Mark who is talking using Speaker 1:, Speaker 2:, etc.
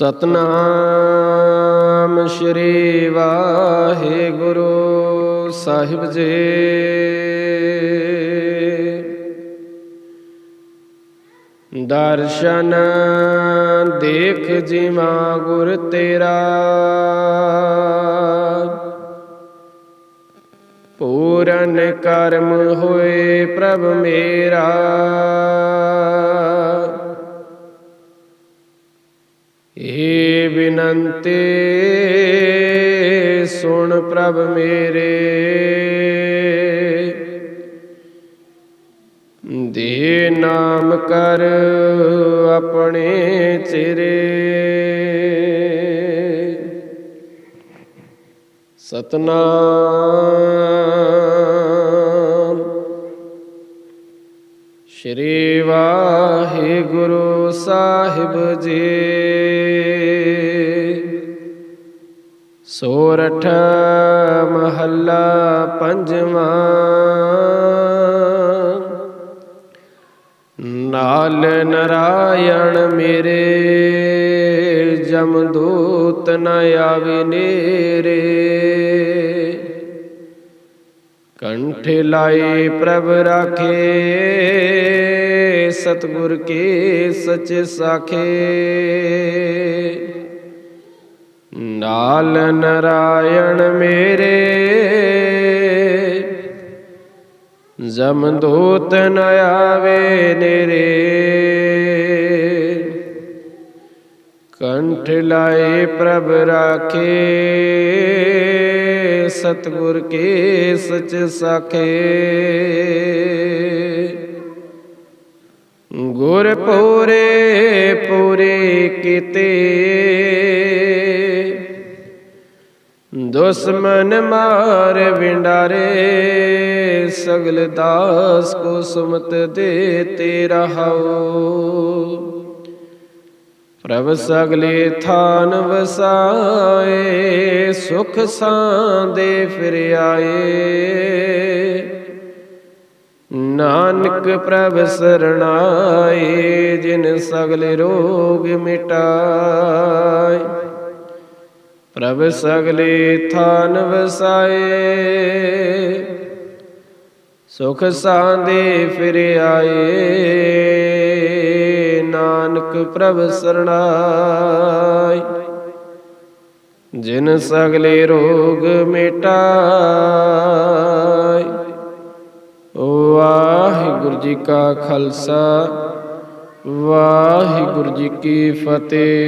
Speaker 1: ਸਤਨਾਮ ਸ਼੍ਰੀ ਵਾਹਿਗੁਰੂ ਸਾਹਿਬ ਜੀ। ਦਰਸ਼ਨ ਦੇਖ ਜਿਮਾ ਗੁਰ ਤੇਰਾ। ਪੂਰਨ ਕਰਮ ਹੋਏ ਪ੍ਰਭ ਮੇਰਾ। ਬਿਨੰਤੀ ਸੁਣ ਪ੍ਰਭ ਮੇਰੇ। ਦੇ ਨਾਮ ਕਰ ਆਪਣੇ ਚਿਹਰੇ ਸਤਨਾਮ। ਸ਼੍ਰੀ ਵਾਹਿਗੁਰੂ ਸਾਹਿਬ ਜੀ। ਸੋਰਠ ਮਹੱਲਾ ਪੰਜਵਾਂ। ਨਾਲ ਨਰਾਇਣ ਮੇਰੇ ਜਮਦੂਤ ਨ ਆਵੇ ਨੇਰੇ। ਕੰਠ ਲਾਏ ਪ੍ਰਭ ਰਾਖੇ, ਸਤਗੁਰ ਕੇ ਸਚ ਸਾਖੇ। ਲਾਲ ਨਰਾਇਣ ਮੇਰੇ। ਜਮਦੂਤ ਨ ਆਵੇ ਨੇਰੇ। ਕੰਠ ਲਾਏ ਪ੍ਰਭ ਰਾਖੇ। ਸਤਗੁਰ ਕੇ ਸਚ ਸਖੇ। ਗੁਰ ਪੂਰੇ ਪੂਰੇ ਕੀਤੇ। ਦੁਸ਼ਮਨ ਮਾਰ ਵਿੰਡਾਰੇ ਸਗਲ ਦਾਸ ਕੋ ਸੁਮਤ ਦੇ ਤੇ ਰਹਾਓ ਪ੍ਰਭ ਸਗਲੇ ਥਾਨ ਵਸਾਏ ਸੁਖ ਸਾਂਦੇ ਫਿਰ ਆਏ ਨਾਨਕ ਪ੍ਰਭ ਸਰਣਾਏ ਜਿਨ ਸਗਲੇ ਰੋਗ ਮਿਟਾਏ ਪ੍ਰਭ ਸਗਲੇ ਥਾਨ ਵਸਾਏ। ਸੁਖ ਸਾਂਦੇ ਫਿਰ ਆਏ। ਨਾਨਕ ਪ੍ਰਭ ਸਰਣਾਈ ਜਿਨ ਸਗਲੇ ਰੋਗ ਮਿਟਾਈ ਵਾਹਿਗੁਰੂ ਜੀ ਕਾ ਖਾਲਸਾ, ਵਾਹਿਗੁਰੂ ਜੀ ਕੀ ਫਤਿਹ।